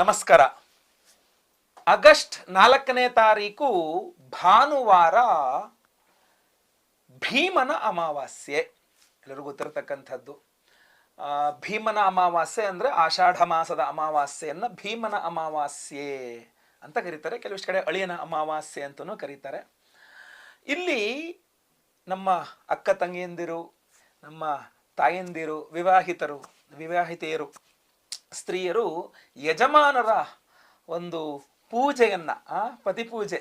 ನಮಸ್ಕಾರ. ಆಗಸ್ಟ್ ನಾಲ್ಕನೇ ತಾರೀಕು ಭಾನುವಾರ ಭೀಮನ ಅಮಾವಾಸ್ಯೆ. ಎಲ್ಲರಿಗೂ ಗೊತ್ತಿರತಕ್ಕಂಥದ್ದು. ಭೀಮನ ಅಮಾವಾಸ್ಯೆ ಅಂದರೆ ಆಷಾಢ ಮಾಸದ ಅಮಾವಾಸ್ಯೆಯನ್ನು ಭೀಮನ ಅಮಾವಾಸ್ಯೆ ಅಂತ ಕರೀತಾರೆ. ಕೆಲವಿಷ್ಟು ಕಡೆ ಅಳಿಯನ ಅಮಾವಾಸ್ಯೆ ಅಂತಲೂ ಕರೀತಾರೆ. ಇಲ್ಲಿ ನಮ್ಮ ಅಕ್ಕ ತಂಗಿಯಂದಿರು, ನಮ್ಮ ತಾಯಂದಿರು, ವಿವಾಹಿತರು, ವಿವಾಹಿತೆಯರು ಸ್ತ್ರೀಯರು ಯಜಮಾನರ ಒಂದು ಪೂಜೆಯನ್ನು, ಆ ಪತಿ ಪೂಜೆ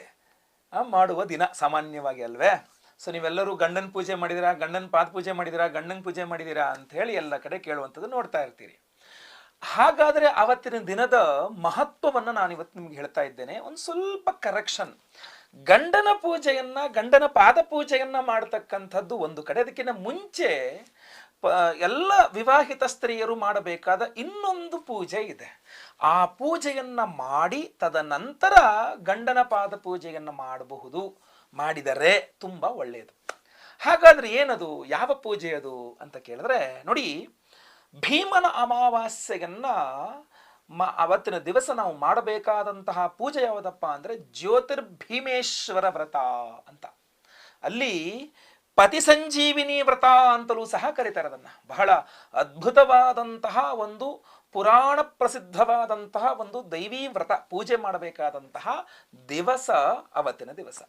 ಮಾಡುವ ದಿನ ಸಾಮಾನ್ಯವಾಗಿ ಅಲ್ವೇ? ಸೊ ನೀವೆಲ್ಲರೂ ಗಂಡನ ಪೂಜೆ ಮಾಡಿದಿರಾ, ಗಂಡನ ಪಾದ ಪೂಜೆ ಮಾಡಿದಿರಾ, ಗಂಡನ ಪೂಜೆ ಮಾಡಿದಿರಾ ಅಂತ ಹೇಳಿ ಎಲ್ಲ ಕಡೆ ಕೇಳುವಂಥದ್ದು ನೋಡ್ತಾ ಇರ್ತೀರಿ. ಹಾಗಾದರೆ ಅವತ್ತಿನ ದಿನದ ಮಹತ್ವವನ್ನು ನಾನು ಇವತ್ತು ನಿಮ್ಗೆ ಹೇಳ್ತಾ ಇದ್ದೇನೆ. ಒಂದು ಸ್ವಲ್ಪ ಕರೆಕ್ಷನ್ ಗಂಡನ ಪೂಜೆಯನ್ನ, ಗಂಡನ ಪಾದ ಪೂಜೆಯನ್ನ ಮಾಡತಕ್ಕಂಥದ್ದು ಒಂದು ಕಡೆ. ಅದಕ್ಕಿಂತ ಮುಂಚೆ ಎಲ್ಲ ವಿವಾಹಿತ ಸ್ತ್ರೀಯರು ಮಾಡಬೇಕಾದ ಇನ್ನೊಂದು ಪೂಜೆ ಇದೆ. ಆ ಪೂಜೆಯನ್ನ ಮಾಡಿ ತದನಂತರ ಗಂಡನ ಪಾದ ಪೂಜೆಯನ್ನು ಮಾಡಬಹುದು. ಮಾಡಿದರೆ ತುಂಬಾ ಒಳ್ಳೆಯದು ಹಾಗಾದ್ರೆ ಏನದು? ಯಾವ ಪೂಜೆ ಅದು ಅಂತ ಕೇಳಿದ್ರೆ, ನೋಡಿ, ಭೀಮನ ಅಮಾವಾಸ್ಯೆಯನ್ನ ಮ, ಅವತ್ತಿನ ದಿವಸ ನಾವು ಮಾಡಬೇಕಾದಂತಹ ಪೂಜೆ ಯಾವುದಪ್ಪ ಅಂದ್ರೆ ಜ್ಯೋತಿರ್ಭೀಮೇಶ್ವರ ವ್ರತ ಅಂತ. ಅಲ್ಲಿ ಪತಿ ಸಂಜೀವಿನಿ ವ್ರತ ಅಂತಲೂ ಸಹ ಕರೀತಾರೆ ಅದನ್ನ ಬಹಳ ಅದ್ಭುತವಾದಂತಹ ಒಂದು ಪುರಾಣ ಪ್ರಸಿದ್ಧವಾದಂತಹ ಒಂದು ದೈವೀ ವ್ರತ, ಪೂಜೆ ಮಾಡಬೇಕಾದಂತಹ ದಿವಸ ಅವತ್ತಿನ ದಿವಸ.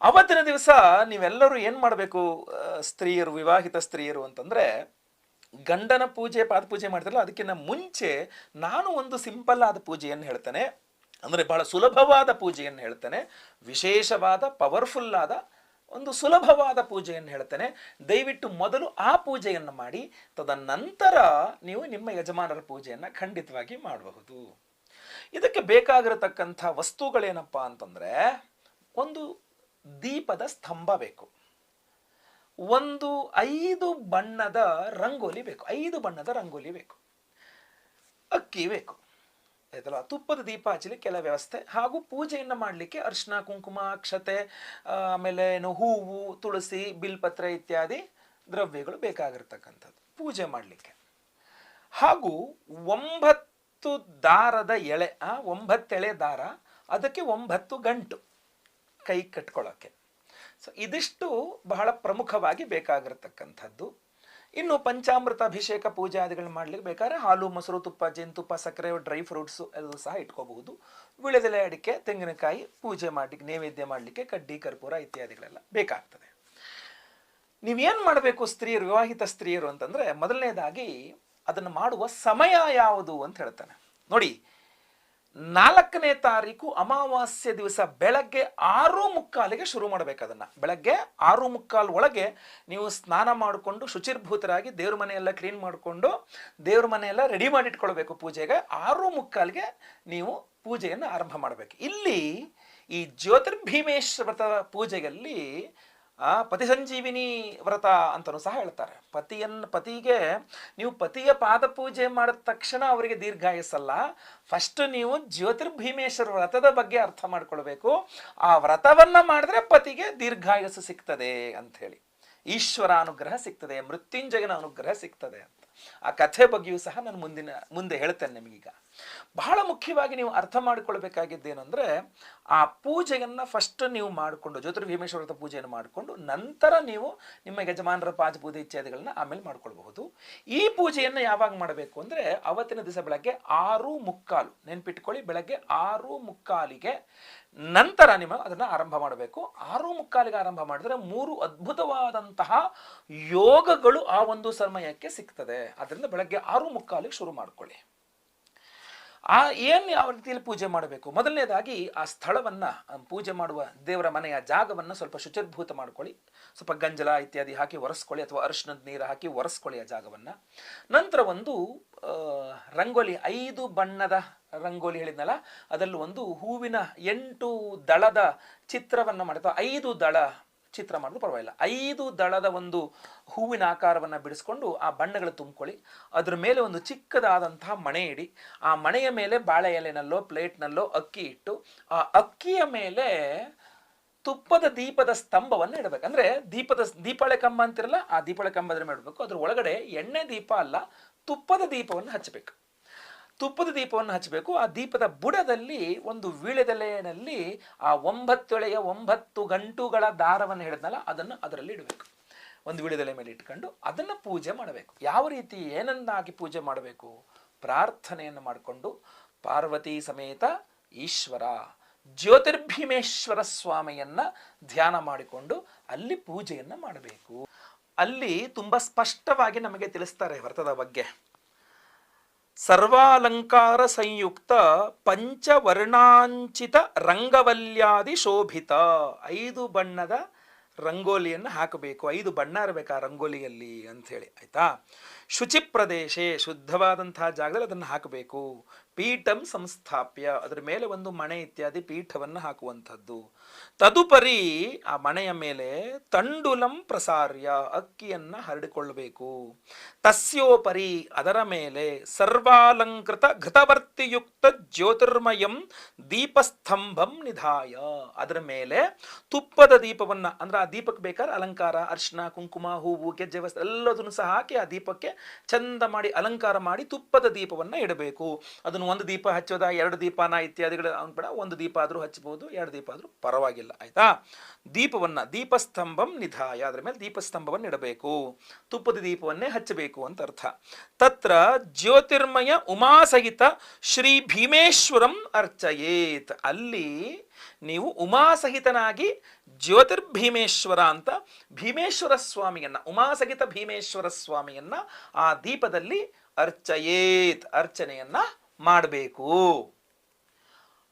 ಅವತ್ತಿನ ದಿವಸ ನೀವೆಲ್ಲರೂ ಏನು ಮಾಡಬೇಕು? ಸ್ತ್ರೀಯರು, ವಿವಾಹಿತ ಸ್ತ್ರೀಯರು ಅಂತಂದ್ರೆ ಗಂಡನ ಪೂಜೆ, ಪಾದ ಪೂಜೆ ಮಾಡ್ತಾರಲ್ಲ ಅದಕ್ಕಿಂತ ಮುಂಚೆ ನಾನು ಒಂದು ಸಿಂಪಲ್ ಆದ ಪೂಜೆಯನ್ನು ಹೇಳ್ತೇನೆ. ಅಂದ್ರೆ ಬಹಳ ಸುಲಭವಾದ ಪೂಜೆಯನ್ನು ಹೇಳ್ತೇನೆ. ವಿಶೇಷವಾದ, ಪವರ್ಫುಲ್ ಆದ ಒಂದು ಸುಲಭವಾದ ಪೂಜೆಯನ್ನು ಹೇಳ್ತೇನೆ. ದಯವಿಟ್ಟು ಮೊದಲು ಆ ಪೂಜೆಯನ್ನು ಮಾಡಿ, ತದನಂತರ ನೀವು ನಿಮ್ಮ ಯಜಮಾನರ ಪೂಜೆಯನ್ನು ಖಂಡಿತವಾಗಿ ಮಾಡಬಹುದು. ಇದಕ್ಕೆ ಬೇಕಾಗಿರತಕ್ಕಂಥ ವಸ್ತುಗಳೇನಪ್ಪ ಅಂತಂದರೆ, ಒಂದು ದೀಪದ ಸ್ತಂಭ ಬೇಕು. ಒಂದು ಐದು ಬಣ್ಣದ ರಂಗೋಲಿ ಬೇಕು. ಐದು ಬಣ್ಣದ ರಂಗೋಲಿ ಬೇಕು. ಅಕ್ಕಿ ಬೇಕು. ಆಯ್ತಲ್ಲ ತುಪ್ಪದ ದೀಪ ಹಚ್ಚಲಿಕ್ಕೆ ಕೆಲ ವ್ಯವಸ್ಥೆ ಹಾಗೂ ಪೂಜೆಯನ್ನು ಮಾಡಲಿಕ್ಕೆ ಅರ್ಶಿನ, ಕುಂಕುಮ, ಅಕ್ಷತೆ ಆಮೇಲೆ ಏನು ಹೂವು, ತುಳಸಿ, ಬಿಲ್ಪತ್ರೆ ಇತ್ಯಾದಿ ದ್ರವ್ಯಗಳು ಬೇಕಾಗಿರ್ತಕ್ಕಂಥದ್ದು ಪೂಜೆ ಮಾಡಲಿಕ್ಕೆ. ಹಾಗೂ ಒಂಬತ್ತು ದಾರದ ಎಳೆ, ಆ, ಒಂಬತ್ತೆಳೆ ದಾರ, ಅದಕ್ಕೆ ಒಂಬತ್ತು ಗಂಟು ಕೈ ಕಟ್ಕೊಳ್ಳೋಕ್ಕೆ ಸೊ ಇದಿಷ್ಟು ಬಹಳ ಪ್ರಮುಖವಾಗಿ ಬೇಕಾಗಿರತಕ್ಕಂಥದ್ದು. ಇನ್ನು ಪಂಚಾಮೃತ ಅಭಿಷೇಕ ಪೂಜಾದಿಗಳು ಮಾಡ್ಲಿಕ್ಕೆ ಬೇಕಾದ್ರೆ ಹಾಲು, ಮೊಸರು, ತುಪ್ಪ, ಜೇನುತುಪ್ಪ, ಸಕ್ಕರೆ ಡ್ರೈ ಫ್ರೂಟ್ಸು ಎಲ್ಲ ಸಹ ಇಟ್ಕೋಬಹುದು. ವಿಳೆದೆಲೆ ಅಡಿಕೆ, ತೆಂಗಿನಕಾಯಿ ಪೂಜೆ ಮಾಡ್ಲಿಕ್ಕೆ, ನೈವೇದ್ಯ ಮಾಡಲಿಕ್ಕೆ, ಕಡ್ಡಿ, ಕರ್ಪೂರ ಇತ್ಯಾದಿಗಳೆಲ್ಲ ಬೇಕಾಗ್ತದೆ. ನೀವೇನು ಮಾಡಬೇಕು ಸ್ತ್ರೀಯರು, ವಿವಾಹಿತ ಸ್ತ್ರೀಯರು ಅಂತಂದ್ರೆ ಮೊದಲನೇದಾಗಿ ಅದನ್ನು ಮಾಡುವ ಸಮಯ ಯಾವುದು ಅಂತ ಹೇಳ್ತಾನೆ. ನೋಡಿ ನಾಲ್ಕನೇ ತಾರೀಕು ಅಮಾವಾಸ್ಯೆ ದಿವಸ ಬೆಳಗ್ಗೆ ಆರು ಮುಕ್ಕಾಲಿಗೆ ಶುರು ಮಾಡಬೇಕು ಅದನ್ನು ಬೆಳಗ್ಗೆ ಆರು ಮುಕ್ಕಾಲು ಒಳಗೆ ನೀವು ಸ್ನಾನ ಮಾಡಿಕೊಂಡು ಶುಚಿರ್ಭೂತರಾಗಿ ದೇವ್ರ ಮನೆಯೆಲ್ಲ ಕ್ಲೀನ್ ಮಾಡಿಕೊಂಡು ದೇವ್ರ ಮನೆಯೆಲ್ಲ ರೆಡಿ ಮಾಡಿ ಇಟ್ಕೊಳ್ಬೇಕು ಪೂಜೆಗೆ. ಆರು ಮುಕ್ಕಾಲಿಗೆ ನೀವು ಪೂಜೆಯನ್ನು ಆರಂಭ ಮಾಡಬೇಕು. ಇಲ್ಲಿ ಈ ಜ್ಯೋತಿರ್ಭೀಮೇಶ್ವರ ವ್ರತ ಪೂಜೆಯಲ್ಲಿ ಆ ಪತಿ ಸಂಜೀವಿನಿ ವ್ರತ ಅಂತಲೂ ಸಹ ಹೇಳ್ತಾರೆ. ಪತಿಯನ್ನ ಪತಿಗೆ ನೀವು ಪತಿಯ ಪಾದ ಪೂಜೆ ಮಾಡಿದ ತಕ್ಷಣ ಅವರಿಗೆ ದೀರ್ಘಾಯಸ್ಸಲ್ಲ. ಫಸ್ಟ್ ನೀವು ಜ್ಯೋತಿರ್ಭೀಮೇಶ್ವರ ವ್ರತದ ಬಗ್ಗೆ ಅರ್ಥ ಮಾಡ್ಕೊಳ್ಬೇಕು. ಆ ವ್ರತವನ್ನ ಮಾಡಿದ್ರೆ ಪತಿಗೆ ದೀರ್ಘಾಯಸ್ಸು ಸಿಗ್ತದೆ ಹೇಳಿ ಈಶ್ವರ ಅನುಗ್ರಹ ಸಿಗ್ತದೆ, ಮೃತ್ಯುಂಜಯನ ಅನುಗ್ರಹ ಸಿಗ್ತದೆ ಅಂತ. ಆ ಕಥೆ ಬಗ್ಗೆಯೂ ಸಹ ನಾನು ಮುಂದಿನ, ಮುಂದೆ ಹೇಳ್ತೇನೆ ನಿಮಗೀಗ. ಬಹಳ ಮುಖ್ಯವಾಗಿ ನೀವು ಅರ್ಥ ಮಾಡಿಕೊಳ್ಬೇಕಾಗಿದ್ದೇನೆಂದರೆ, ಆ ಪೂಜೆಯನ್ನು ಫಸ್ಟ್ ನೀವು ಮಾಡಿಕೊಂಡು ಜ್ಯೋತಿರ್ಭೀಮೇಶ್ವರ ವ್ರತ ಪೂಜೆಯನ್ನು ಮಾಡಿಕೊಂಡು, ನಂತರ ನೀವು ನಿಮ್ಮ ಯಜಮಾನರ ಪಾಜ ಪೂಜೆ ಇತ್ಯಾದಿಗಳನ್ನ ಆಮೇಲೆ ಮಾಡ್ಕೊಳ್ಬಹುದು. ಈ ಪೂಜೆಯನ್ನು ಯಾವಾಗ ಮಾಡಬೇಕು ಅಂದ್ರೆ, ಅವತ್ತಿನ ದಿವಸ ಬೆಳಗ್ಗೆ ಆರು ಮುಕ್ಕಾಲು, ನೆನ್ಪಿಟ್ಕೊಳ್ಳಿ, ಬೆಳಗ್ಗೆ ಆರು ಮುಕ್ಕಾಲಿಗೆ ನಂತರ ನಿಮ್ಮ ಅದನ್ನ ಆರಂಭ ಮಾಡಬೇಕು. ಆರು ಮುಕ್ಕಾಲಿಗೆ ಆರಂಭ ಮಾಡಿದ್ರೆ ಮೂರು ಅದ್ಭುತವಾದಂತಹ ಯೋಗಗಳು ಆ ಒಂದು ಸಮಯಕ್ಕೆ ಸಿಗ್ತದೆ. ಅದರಿಂದ ಬೆಳಗ್ಗೆ ಆರು ಮುಕ್ಕಾಲಿಗೆ ಶುರು ಮಾಡ್ಕೊಳ್ಳಿ. ಆ ಏನು ಯಾವ ರೀತಿಯಲ್ಲಿ ಪೂಜೆ ಮಾಡಬೇಕು? ಮೊದಲನೇದಾಗಿ ಆ ಸ್ಥಳವನ್ನ ಪೂಜೆ ಮಾಡುವ ದೇವರ ಮನೆಯ ಜಾಗವನ್ನ ಸ್ವಲ್ಪ ಶುಚಿರ್ಭೂತ ಮಾಡ್ಕೊಳ್ಳಿ. ಸ್ವಲ್ಪ ಗಂಜಲ ಇತ್ಯಾದಿ ಹಾಕಿ ಒರೆಸ್ಕೊಳ್ಳಿ ಅಥವಾ ಅರಿಶಿನದ ನೀರು ಹಾಕಿ ಒರೆಸ್ಕೊಳ್ಳಿ ಆ ಜಾಗವನ್ನ. ನಂತರ ಒಂದು ರಂಗೋಲಿ, ಐದು ಬಣ್ಣದ ರಂಗೋಲಿ ಹೇಳಿದ್ನಲ್ಲ, ಅದರಲ್ಲಿ ಒಂದು ಹೂವಿನ ಎಂಟು ದಳದ ಚಿತ್ರವನ್ನ ಮಾಡಿ ಐದು ದಳ ಚಿತ್ರ ಮಾಡೋದು ಪರವಾಗಿಲ್ಲ. ಐದು ದಳದ ಒಂದು ಹೂವಿನ ಆಕಾರವನ್ನು ಬಿಡಿಸ್ಕೊಂಡು ಆ ಬಣ್ಣಗಳು ತುಂಬಿಕೊಳ್ಳಿ. ಅದ್ರ ಮೇಲೆ ಒಂದು ಚಿಕ್ಕದಾದಂತಹ ಮಣೆ ಇಡಿ. ಆ ಮಣೆಯ ಮೇಲೆ ಬಾಳೆ ಎಲೆನಲ್ಲೋ, ಪ್ಲೇಟ್ನಲ್ಲೋ ಅಕ್ಕಿ ಇಟ್ಟು, ಆ ಅಕ್ಕಿಯ ಮೇಲೆ ತುಪ್ಪದ ದೀಪದ ಸ್ತಂಭವನ್ನು ಇಡಬೇಕು. ಅಂದ್ರೆ ದೀಪದ ದೀಪಾಳೆ ಕಂಬ ಅಂತಿರಲ್ಲ, ಆ ದೀಪಾಳೆ ಕಂಬ ಅದ್ರ ಇಡಬೇಕು. ಅದ್ರ ಒಳಗಡೆ ಎಣ್ಣೆ ದೀಪ ಅಲ್ಲ, ತುಪ್ಪದ ದೀಪವನ್ನು ಹಚ್ಚಬೇಕು. ತುಪ್ಪದ ದೀಪವನ್ನು ಹಚ್ಚಬೇಕು. ಆ ದೀಪದ ಬುಡದಲ್ಲಿ ಒಂದು ವೀಳೆದೆಲೆಯಲ್ಲಿ ಆ ಒಂಬತ್ತೊಳೆಯ ಒಂಬತ್ತು ಗಂಟುಗಳ ದಾರವನ್ನು ಹೇಳಿದ್ನಲ್ಲ ಅದನ್ನು ಅದರಲ್ಲಿ ಇಡಬೇಕು. ಒಂದು ವೀಳ್ಯದೆಲೆ ಮೇಲೆ ಇಟ್ಕೊಂಡು ಅದನ್ನು ಪೂಜೆ ಮಾಡಬೇಕು. ಯಾವ ರೀತಿ ಏನನ್ನಾಗಿ ಪೂಜೆ ಮಾಡಬೇಕು? ಪ್ರಾರ್ಥನೆಯನ್ನು ಮಾಡಿಕೊಂಡು, ಪಾರ್ವತಿ ಸಮೇತ ಈಶ್ವರ, ಜ್ಯೋತಿರ್ಭೀಮೇಶ್ವರ ಸ್ವಾಮಿಯನ್ನ ಧ್ಯಾನ ಮಾಡಿಕೊಂಡು ಅಲ್ಲಿ ಪೂಜೆಯನ್ನು ಮಾಡಬೇಕು. ಅಲ್ಲಿ ತುಂಬಾ ಸ್ಪಷ್ಟವಾಗಿ ನಮಗೆ ತಿಳಿಸ್ತಾರೆ ವ್ರತದ ಬಗ್ಗೆ. ಸರ್ವಾಲಂಕಾರ ಸಂಯುಕ್ತ ಪಂಚವರ್ಣಾಂಚಿತ ರಂಗವಲ್ಯಾದಿ ಶೋಭಿತ. ಐದು ಬಣ್ಣದ ರಂಗೋಲಿಯನ್ನು ಹಾಕಬೇಕು. ಐದು ಬಣ್ಣ ಇರಬೇಕು ಆ ರಂಗೋಲಿಯಲ್ಲಿ ಅಂಥೇಳಿ, ಆಯ್ತಾ? ಶುಚಿ ಪ್ರದೇಶ ಶುದ್ಧವಾದಂತಹ ಜಾಗದಲ್ಲಿ ಅದನ್ನು ಹಾಕಬೇಕು. ಪೀಠಂ ಸಂಸ್ಥಾಪ್ಯ, ಅದರ ಮೇಲೆ ಒಂದು ಮಣೆ ಇತ್ಯಾದಿ ಪೀಠವನ್ನು ಹಾಕುವಂಥದ್ದು. ತದುಪರಿ ಆ ಮಣೆಯ ಮೇಲೆ ತಂಡುಲಂ ಪ್ರಸಾರ್ಯ, ಅಕ್ಕಿಯನ್ನು ಹರಡಿಕೊಳ್ಳಬೇಕು. ತಸ್ಯೋಪರಿ ಅದರ ಮೇಲೆ ಸರ್ವಾಲಂಕೃತ ಘೃತವರ್ತಿಯುಕ್ತ ಜ್ಯೋತಿರ್ಮಯಂ ದೀಪಸ್ತಂಭಂ ನಿಧಾಯ. ಅದರ ಮೇಲೆ ತುಪ್ಪದ ದೀಪವನ್ನ, ಅಂದ್ರೆ ಆ ದೀಪಕ್ಕೆ ಬೇಕಾದ್ರೆ ಅಲಂಕಾರ, ಅರ್ಶನ, ಕುಂಕುಮ, ಹೂವು, ಗೆಜ್ಜೆ ವಸ್ತು ಎಲ್ಲದನ್ನು ಸಹ ಹಾಕಿ ಆ ದೀಪಕ್ಕೆ ಚಂದ ಮಾಡಿ ಅಲಂಕಾರ ಮಾಡಿ ತುಪ್ಪದ ದೀಪವನ್ನ ಇಡಬೇಕು. ಅದನ್ನು ಒಂದು ದೀಪ ಹಚ್ಚೋದ, ಎರಡು ದೀಪನ ಇತ್ಯಾದಿಗಳು ಬೇಡ, ಒಂದು ದೀಪ ಆದರೂ ಹಚ್ಚಬಹುದು, ಎರಡು ದೀಪ ಆದರೂ ಪರವಾಗಿಲ್ಲ, ಆಯ್ತಾ? ದೀಪವನ್ನ ದೀಪಸ್ತಂಭಂ ನಿಧಾಯ, ಅದರ ಮೇಲೆ ದೀಪಸ್ತಂಭವನ್ನು ಇಡಬೇಕು. ತುಪ್ಪದ ದೀಪವನ್ನೇ ಹಚ್ಚಬೇಕು. ಅಂತ ಅರ್ಥ. ತತ್ರ ಜ್ಯೋತಿರ್ಮಯ ಉಮಾಸಹಿತ ಶ್ರೀ ಭೀಮೇಶ್ವರಂ ಅರ್ಚಯೇತ್. ಅಲ್ಲಿ ನೀವು ಉಮಾಸಹಿತನಾಗಿ ಜ್ಯೋತಿರ್ಭೀಮೇಶ್ವರ ಅಂತ ಭೀಮೇಶ್ವರ ಸ್ವಾಮಿಯನ್ನ, ಉಮಾಸಹಿತ ಭೀಮೇಶ್ವರ ಸ್ವಾಮಿಯನ್ನ ಆ ದೀಪದಲ್ಲಿ ಅರ್ಚಯೇತ್, ಅರ್ಚನೆಯನ್ನ ಮಾಡಬೇಕು.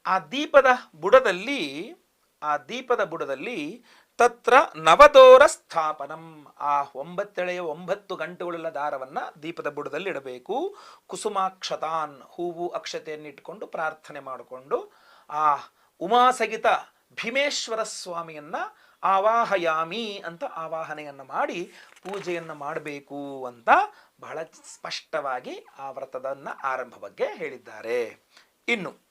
ಆ ದೀಪದ ಬುಡದಲ್ಲಿ, ಆ ದೀಪದ ಬುಡದಲ್ಲಿ ತತ್ರ ನವದೋರ ಸ್ಥಾಪನಂ ಆ ಒಂಬತ್ತೆಳೆಯ ಒಂಬತ್ತು ಗಂಟುಗಳುಳ್ಳ ದಾರವನ್ನ ದೀಪದ ಬುಡದಲ್ಲಿ ಇಡಬೇಕು. ಕುಸುಮಾಕ್ಷತಾನ್ ಹೂವು ಅಕ್ಷತೆಯನ್ನು ಇಟ್ಕೊಂಡು ಪ್ರಾರ್ಥನೆ ಮಾಡಿಕೊಂಡು ಆ ಉಮಾಸಗಿತ ಭೀಮೇಶ್ವರ ಸ್ವಾಮಿಯನ್ನ ಆವಾಹಯಾಮಿ ಅಂತ ಆವಾಹನೆಯನ್ನು ಮಾಡಿ ಪೂಜೆಯನ್ನು ಮಾಡಬೇಕು ಅಂತ ಬಹಳ ಸ್ಪಷ್ಟವಾಗಿ ಆ ವ್ರತದನ್ನ ಆರಂಭ ಬಗ್ಗೆ ಹೇಳಿದ್ದಾರೆ. ಇನ್ನು